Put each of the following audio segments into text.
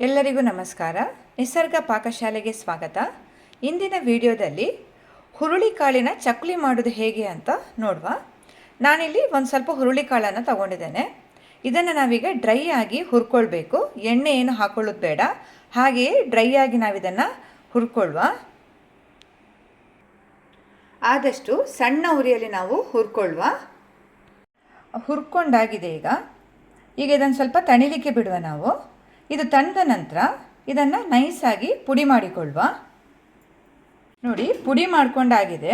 ಎಲ್ಲರಿಗೂ ನಮಸ್ಕಾರ. ನಿಸರ್ಗ ಪಾಕಶಾಲೆಗೆ ಸ್ವಾಗತ. ಇಂದಿನ ವಿಡಿಯೋದಲ್ಲಿ ಹುರುಳಿಕಾಳಿನ ಚಕ್ಲಿ ಮಾಡೋದು ಹೇಗೆ ಅಂತ ನೋಡುವ. ನಾನಿಲ್ಲಿ ಒಂದು ಸ್ವಲ್ಪ ಹುರುಳಿಕಾಳನ್ನು ತಗೊಂಡಿದ್ದೇನೆ. ಇದನ್ನು ನಾವೀಗ ಡ್ರೈ ಆಗಿ ಹುರ್ಕೊಳ್ಬೇಕು. ಎಣ್ಣೆ ಏನು ಹಾಕೊಳ್ಳೋದು ಬೇಡ. ಹಾಗೆಯೇ ಡ್ರೈ ಆಗಿ ನಾವಿದನ್ನು ಹುರ್ಕೊಳ್ಳುವ ಆದಷ್ಟು ಸಣ್ಣ ಉರಿಯಲ್ಲಿ ನಾವು ಹುರ್ಕೊಳ್ಳುವ ಹುರ್ಕೊಂಡಾಗಿದೆ ಈಗ. ಈಗ ಇದನ್ನು ಸ್ವಲ್ಪ ತಣಿಲಿಕ್ಕೆ ಬಿಡುವ ನಾವು. ಇದು ತಣಿದ ನಂತರ ಇದನ್ನು ನೈಸಾಗಿ ಪುಡಿ ಮಾಡಿಕೊಳ್ಳುವ ನೋಡಿ, ಪುಡಿ ಮಾಡ್ಕೊಂಡಾಗಿದೆ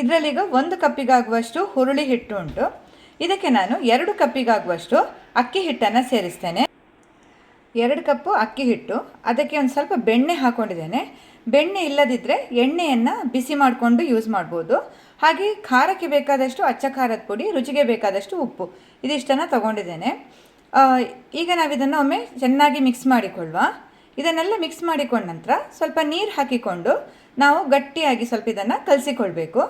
ಇದರಲ್ಲೀಗ ಒಂದು ಕಪ್ಪಿಗಾಗುವಷ್ಟು ಹುರುಳಿ ಹಿಟ್ಟು ಉಂಟು. ಇದಕ್ಕೆ ನಾನು ಎರಡು ಕಪ್ಪಿಗಾಗುವಷ್ಟು ಅಕ್ಕಿ ಹಿಟ್ಟನ್ನು ಸೇರಿಸ್ತೇನೆ. ಎರಡು ಕಪ್ಪು ಅಕ್ಕಿ ಹಿಟ್ಟು, ಅದಕ್ಕೆ ಒಂದು ಸ್ವಲ್ಪ ಬೆಣ್ಣೆ ಹಾಕ್ಕೊಂಡಿದ್ದೇನೆ ಬೆಣ್ಣೆ ಇಲ್ಲದಿದ್ದರೆ ಎಣ್ಣೆಯನ್ನು ಬಿಸಿ ಮಾಡಿಕೊಂಡು ಯೂಸ್ ಮಾಡ್ಬೋದು. ಹಾಗೆ ಖಾರಕ್ಕೆ ಬೇಕಾದಷ್ಟು ಅಚ್ಚ ಖಾರದ ಪುಡಿ, ರುಚಿಗೆ ಬೇಕಾದಷ್ಟು ಉಪ್ಪು, ಇದಿಷ್ಟನ್ನು ತಗೊಂಡಿದ್ದೇನೆ. ಈಗ ನಾವಿದನ್ನು ಒಮ್ಮೆ ಚೆನ್ನಾಗಿ ಮಿಕ್ಸ್ ಮಾಡಿಕೊಳ್ಳುವ ಇದನ್ನೆಲ್ಲ ಮಿಕ್ಸ್ ಮಾಡಿಕೊಂಡ ನಂತರ ಸ್ವಲ್ಪ ನೀರು ಹಾಕಿಕೊಂಡು ನಾವು ಗಟ್ಟಿಯಾಗಿ ಸ್ವಲ್ಪ ಇದನ್ನು ಕಲಸಿಕೊಳ್ಬೇಕು.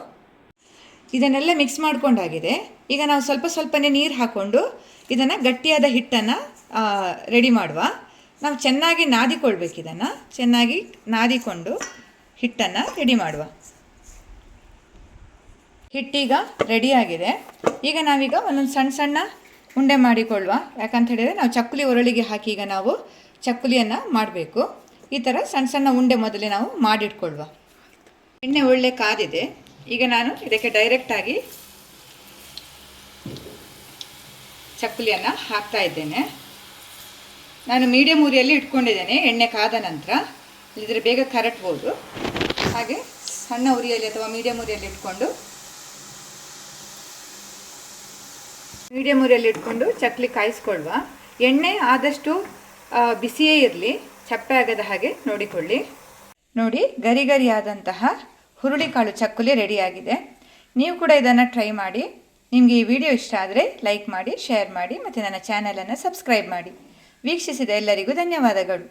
ಇದನ್ನೆಲ್ಲ ಮಿಕ್ಸ್ ಮಾಡ್ಕೊಂಡಾಗಿದೆ. ಈಗ ನಾವು ಸ್ವಲ್ಪ ಸ್ವಲ್ಪನೇ ನೀರು ಹಾಕ್ಕೊಂಡು ಇದನ್ನು ಗಟ್ಟಿಯಾದ ಹಿಟ್ಟನ್ನು ರೆಡಿ ಮಾಡುವ. ನಾವು ಚೆನ್ನಾಗಿ ನಾದಿಕೊಳ್ಬೇಕು ಇದನ್ನು. ಚೆನ್ನಾಗಿ ನಾದಿಕೊಂಡು ಹಿಟ್ಟನ್ನು ರೆಡಿ ಮಾಡುವ. ಹಿಟ್ಟೀಗ ರೆಡಿಯಾಗಿದೆ ಈಗ ನಾವೀಗ ಒಂದೊಂದು ಸಣ್ಣ ಸಣ್ಣ ಉಂಡೆ ಮಾಡಿಕೊಳ್ಳುವ. ಯಾಕಂತ ಹೇಳಿದರೆ ನಾವು ಚಕ್ಕುಲಿ ಒರಳಿಗೆ ಹಾಕಿ ಈಗ ನಾವು ಚಕ್ಕುಲಿಯನ್ನು ಮಾಡಬೇಕು. ಈ ಥರ ಸಣ್ಣ ಸಣ್ಣ ಉಂಡೆ ಮೊದಲೇ ನಾವು ಮಾಡಿಟ್ಕೊಳ್ಳುವ ಎಣ್ಣೆ ಒಳ್ಳೆ ಕಾದಿದೆ. ಈಗ ನಾನು ಇದಕ್ಕೆ ಡೈರೆಕ್ಟಾಗಿ ಚಕ್ಕುಲಿಯನ್ನು ಹಾಕ್ತಾ ಇದ್ದೇನೆ. ನಾನು ಮೀಡಿಯಂ ಉರಿಯಲ್ಲಿ ಇಟ್ಕೊಂಡಿದ್ದೇನೆ. ಎಣ್ಣೆ ಕಾದ ನಂತರ ಇಲ್ಲದ್ರೆ ಬೇಗ ಕರಟ್ಬೋದು. ಹಾಗೆ ಸಣ್ಣ ಉರಿಯಲ್ಲಿ ಅಥವಾ ಮೀಡಿಯಂ ಉರಿಯಲ್ಲಿ ಇಟ್ಕೊಂಡು ಮೀಡಿಯಮ್ ಉರಿಯಲ್ಲಿ ಇಟ್ಕೊಂಡು ಚಕ್ಲಿ ಕಾಯಿಸ್ಕೊಳ್ಳುವ ಎಣ್ಣೆ ಆದಷ್ಟು ಬಿಸಿಯೇ ಇರಲಿ, ಚಪ್ಪೆ ಆಗದ ಹಾಗೆ ನೋಡಿಕೊಳ್ಳಿ. ನೋಡಿ, ಗರಿ ಗರಿಯಾದಂತಹ ಹುರುಳಿಕಾಳು ಚಕ್ಕುಲಿ ರೆಡಿಯಾಗಿದೆ ನೀವು ಕೂಡ ಇದನ್ನು ಟ್ರೈ ಮಾಡಿ. ನಿಮಗೆ ಈ ವಿಡಿಯೋ ಇಷ್ಟ ಆದರೆ ಲೈಕ್ ಮಾಡಿ ಶೇರ್ ಮಾಡಿ, ಮತ್ತು ನನ್ನ ಚಾನಲನ್ನು ಸಬ್ಸ್ಕ್ರೈಬ್ ಮಾಡಿ. ವೀಕ್ಷಿಸಿದ ಎಲ್ಲರಿಗೂ ಧನ್ಯವಾದಗಳು.